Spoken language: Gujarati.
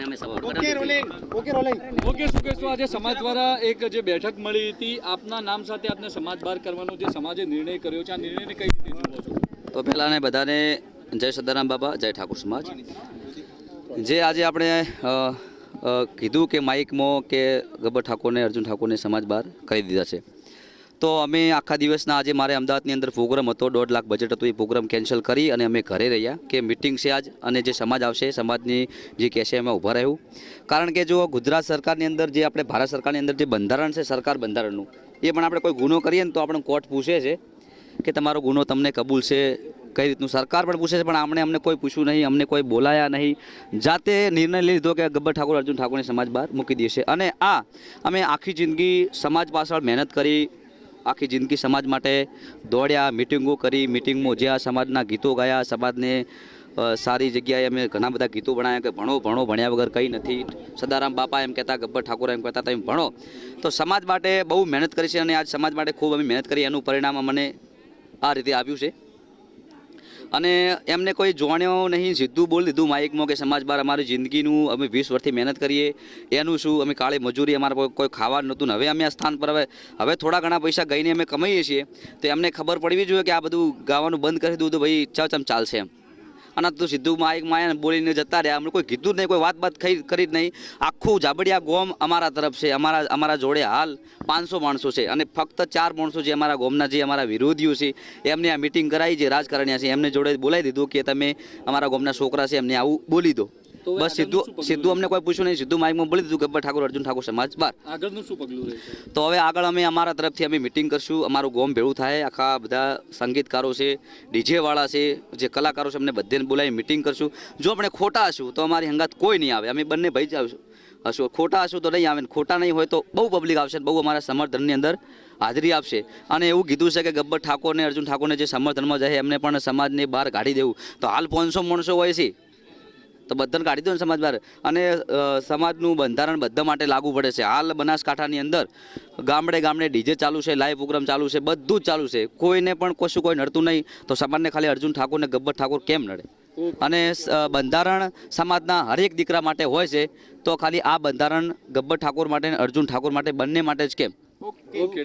અને અમે support okay rolling okay rolling okay શું કહેશો આજે સમાજ દ્વારા એક જે બેઠક મળી હતી આપના નામ સાથે આપને સમાજ બહાર કરવાનો જે સમાજે નિર્ણય કર્યો છે આ નિર્ણયને કઈ રીતે જુઓ છો? તો પહેલાં બધાને જય સદારામ બાબા જય ઠાકોર સમાજ. જે આજે આપણે કીધું કે માઇકમાં કે ગબ્બર ઠાકોરને અર્જુન ઠાકોરને સમાજ બહાર કરી દીધા છે. તો અમે આખા દિવસના આજે મારે અમદાવાદની અંદર પ્રોગ્રામ હતો, દોઢ લાખ બજેટ હતું એ પ્રોગ્રામ કેન્સલ કરી અને અમે ઘરે રહ્યા કે મિટિંગ છે આજ અને જે સમાજ આવશે, સમાજની જે કહેશે એમાં ઊભા રહ્યું કારણ કે જો ગુજરાત સરકારની અંદર જે આપણે ભારત સરકારની અંદર જે બંધારણ છે સરકાર બંધારણનું, એ પણ આપણે કોઈ ગુનો કરીએ ને તો આપણે કોર્ટ પૂછે છે કે તમારો ગુનો તમને કબૂલ છે, કઈ રીતનું? સરકાર પણ પૂછે છે, પણ આમણે અમને કોઈ પૂછ્યું નહીં, અમને કોઈ બોલાયા નહીં. જાતે નિર્ણય લીધો કે ગબ્બર ઠાકોર, અર્જુન ઠાકોરને સમાજ બહાર મૂકી દેશે અને આ, અમે આખી જિંદગી સમાજ પાછળ મહેનત કરી આખી જિંદગી સમાજ માટે દોડ્યા મિટિંગો કરી મિટિંગમાં જ્યાં સમાજના ગીતો ગાયા, સમાજને સારી જગ્યાએ અમે ઘણા બધા ગીતો ભણાયા કે ભણો ભણો, ભણ્યા વગર કંઈ નથી. સદારામ બાપા એમ કહેતા, ગબ્બર ઠાકોર એમ કહેતા, તમે ભણો. તો સમાજ માટે બહુ મહેનત કરી છે અને આજ સમાજ માટે ખૂબ અમે મહેનત કરી, એનું પરિણામ અમને આ રીતે આવ્યું છે. અને એમને કોઈ જોણ્યો નહીં, સીધું બોલી દીધું માઇકમાં કે સમાજ બહાર અમારી જિંદગીનું અમે વીસ વર્ષથી મહેનત કરીએ, એનું શું? અમે કાળી મજૂરી, અમારે કોઈ ખાવાનું નહોતું. હવે અમે આ સ્થાન પર હવે હવે થોડા ઘણા પૈસા ગઈને અમે કમાઈએ છીએ. તો એમને ખબર પડવી જોઈએ કે આ બધું ગાવાનું બંધ કરી દીધું તો ભાઈ ચમ ચાલશે એમ. અને તું સીધું માઇક માયા બોલીને જતા રહ્યા. અમને કોઈ કીધું જ નહીં, કોઈ વાત બાત કરી જ નહીં. આખું જાબડિયા ગોમ અમારા તરફ છે. અમારા અમારા જોડે હાલ પાંચસો માણસો છે અને ફક્ત ચાર માણસો જે અમારા ગોમના જે અમારા વિરોધીઓ છે, એમને આ મિટિંગ કરાવી છે. રાજકારણીયા છે. એમને જોડે બોલાવી દીધું કે તમે અમારા ગોમના છોકરા છે, એમને આવું બોલી દો. બસ સીધું સીધું અમને કોઈ પૂછ્યું નહીં સીધું માઇકમાં બોલી દીધું ગબ્બર ઠાકોર અર્જુન ઠાકોર સમાજ બાર. આગળનું શું પગલું રહેશે? તો હવે આગળ અમે અમારા તરફથી અમે મિટિંગ કરશું અમારું ગોમ ભેળું થાય આખા બધા સંગીતકારો છે ડીજેવાળા છે જે કલાકારો છે અમને બધાને બોલાવી મિટિંગ કરશું. જો આપણે ખોટા હશું તો અમારી હંગાત કોઈ નહીં આવે. અમે બંને ભાઈ જ આવશું હશું. ખોટા હશું તો નહીં આવે ને ખોટા નહીં હોય તો બહુ પબ્લિક આવશે બહુ અમારા સમર્થનની અંદર હાજરી આપશે. અને એવું કીધું છે કે ગબ્બર ઠાકોરને અર્જુન ઠાકોરને જે સમર્થનમાં જાય એમને પણ સમાજને બહાર કાઢી દેવું. તો હાલ પાંચસો માણસો હોય છે. તો બધાને કાઢી દો ને સમાજ બહાર અને સમાજનું બંધારણ બધા માટે લાગુ પડે છે. હાલ બનાસકાંઠાની અંદર ગામડે ગામડે ડીજે ચાલુ છે લાઈવ પ્રોગ્રામ ચાલુ છે બધું જ ચાલુ છે. કોઈને પણ કશું કોઈ નડતું નહીં. તો સમાજને ખાલી અર્જુન ઠાકોર ને ગબ્બર ઠાકોર કેમ નડે? અને બંધારણ સમાજના હરેક દીકરા માટે હોય છે તો ખાલી આ બંધારણ ગબ્બર ઠાકોર માટે અર્જુન ઠાકોર માટે બંને માટે જ કેમ? ઓકે.